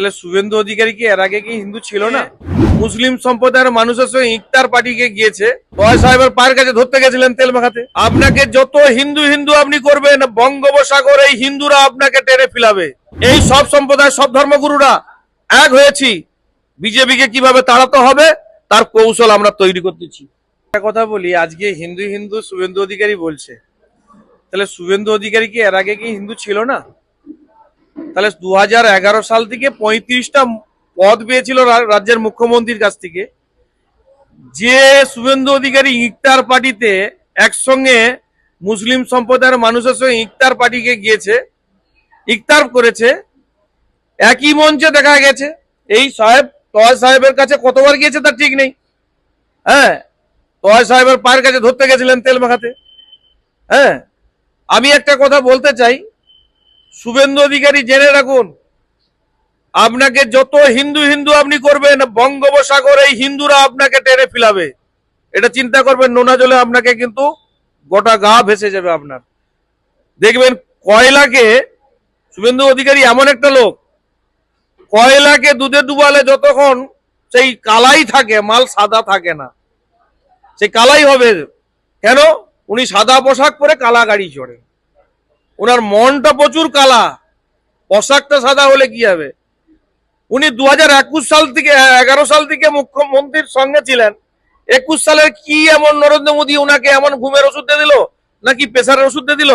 তাহলে শুভেন্দু অধিকারী কি এর আগে কি হিন্দু ছিল না? মুসলিম সম্প্রদায়ের মানুষের সঙ্গে ইফতার পার্টিকে গিয়েছে। বয় সাহেবের পায়ের কাছে ধরতে গেছিলেন তেল মাখাতে। আপনাকে যত হিন্দু হিন্দু আপনি করবেন, বঙ্গোপসাগর এই হিন্দুরা আপনাকে টেনে ফিলাবে। এই সব সম্প্রদায় সব ধর্মগুরুরা এক হয়েছি। বিজেপিকে কীভাবে তাড়াতে হবে, তার কৌশল আমরা তৈরি করতেছি। একটা কথা বলি, আজকে হিন্দু হিন্দু শুভেন্দু অধিকারী বলছে। তাহলে শুভেন্দু অধিকারী কি এর আগে কি হিন্দু ছিল না? তাহলে দু হাজার এগারো সাল থেকে পঁয়ত্রিশটা পদ পেয়েছিল রাজ্যের মুখ্যমন্ত্রীর কাছ থেকে। যে শুভেন্দু অধিকারী ইফতার পার্টিতে একসঙ্গে মুসলিম সম্প্রদায়ের মানুষের সঙ্গে ইফতার পার্টিকে গিয়েছে ইফতার করেছে, একই মঞ্চে দেখা গেছে। এই সাহেব, তয় সাহেবের কাছে কতবার গিয়েছে তার ঠিক নেই। হ্যাঁ তয় সাহেবের পায়ের কাছে ধরতে গেছিলেন তেল মাখাতে। হ্যাঁ আমি একটা কথা বলতে চাই। শুভেন্দু অধিকারী জেনে রাখুন, আপনাকে যত হিন্দু হিন্দু আপনি করবেন, বঙ্গোপসাগর এই হিন্দুরা আপনাকে টেনে ফিলাবে। এটা চিন্তা করবেন, নোনা জলে আপনাকে কিন্তু গোটা গা ভেসে যাবে আপনার। দেখবেন, কয়লাকে, শুভেন্দু অধিকারী এমন একটা লোক, কয়লাকে দুধে ডুবালে যতক্ষণ সেই কালাই থাকে, মাল সাদা থাকে না। সেই কালাই হবে, কেন? উনি সাদা পোশাক পরে কালা গাড়ি চড়ে। ওনার মনটা প্রচুর কালা। পোশাকটা সাদা হলে কি হবে? উনি দু হাজার একুশ সাল থেকে, এগারো সাল থেকে মুখ্যমন্ত্রীর সঙ্গে ছিলেন। একুশ সালের কি এমন নরেন্দ্র মোদী ওনাকে এমন ঘুমের ওষুধ দিয়ে দিল? নাকি প্রেশারের ওষুধ দিয়ে দিল?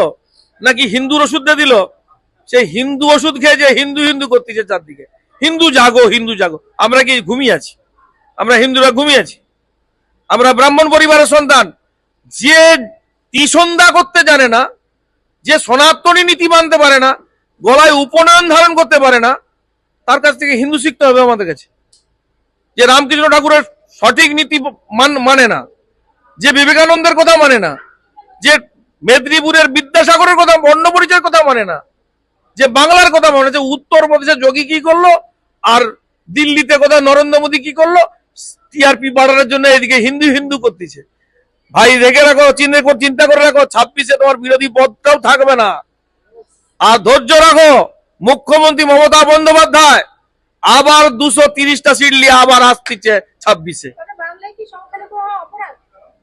নাকি হিন্দুর ওষুধ দিয়ে দিল? সেই হিন্দু ওষুধ খেয়ে যে হিন্দু হিন্দু করতেছে চারদিকে। হিন্দু জাগো হিন্দু জাগো। আমরা কি ঘুমিয়ে আছি? আমরা হিন্দুরা ঘুমিয়ে আছি। আমরা ব্রাহ্মণ পরিবারের সন্তান। যে তিসন্ধা করতে জানে না যে সনাতনী নীতি মানতে পারে না, গলায় উপনয়ন ধারণ করতে পারে না, তার কাছ থেকে হিন্দু শিখতে হবে আমাদের কাছে। যে রামকৃষ্ণ ঠাকুরের সঠিক নীতি মান- না, যে বিবেকানন্দের কথা মানে না, যে মেদিনীপুরের বিদ্যাসাগরের কথা বর্ণ পরিচয়ের কথা মানে না, যে বাংলার কথা মানে যে উত্তর প্রদেশে যোগী কি করল, আর দিল্লিতে কোথায় নরেন্দ্র মোদী কি করল, টিআরপি বাড়ানোর জন্য এদিকে হিন্দু হিন্দু করতেছে। ভাই রেখে রাখো চিন্তা কর- চিন্তা করে রাখো। ছাব্বিশে তোমার বিরোধী পদটাও থাকবে না। আর ধৈর্য রাখো মুখ্যমন্ত্রী মমতা বন্দ্যোপাধ্যায় আবার দুশো তিরিশটা সিট নিয়ে আবার আসতেছে ছাব্বিশে।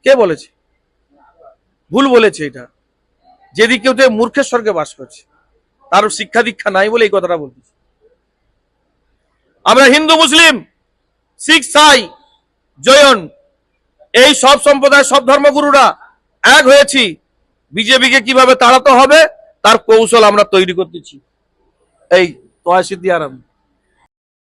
কে বলেছে? ভুল বলেছে এটা। যেদিকে কেউ মূর্খের স্বর্গে বাস করছে। তার শিক্ষা দীক্ষা নাই বলে এই কথাটা বলতেছি। আমরা হিন্দু মুসলিম শিখ সাই জয়ন এই সব সম্প্রদায়, সব ধর্মগুরুরা এক হয়েছি। বিজেপিকে কীভাবে তাড়াতে হবে, তার কৌশল আমরা তৈরি করতেছি। এই তয় সিদ্ধি আরাম।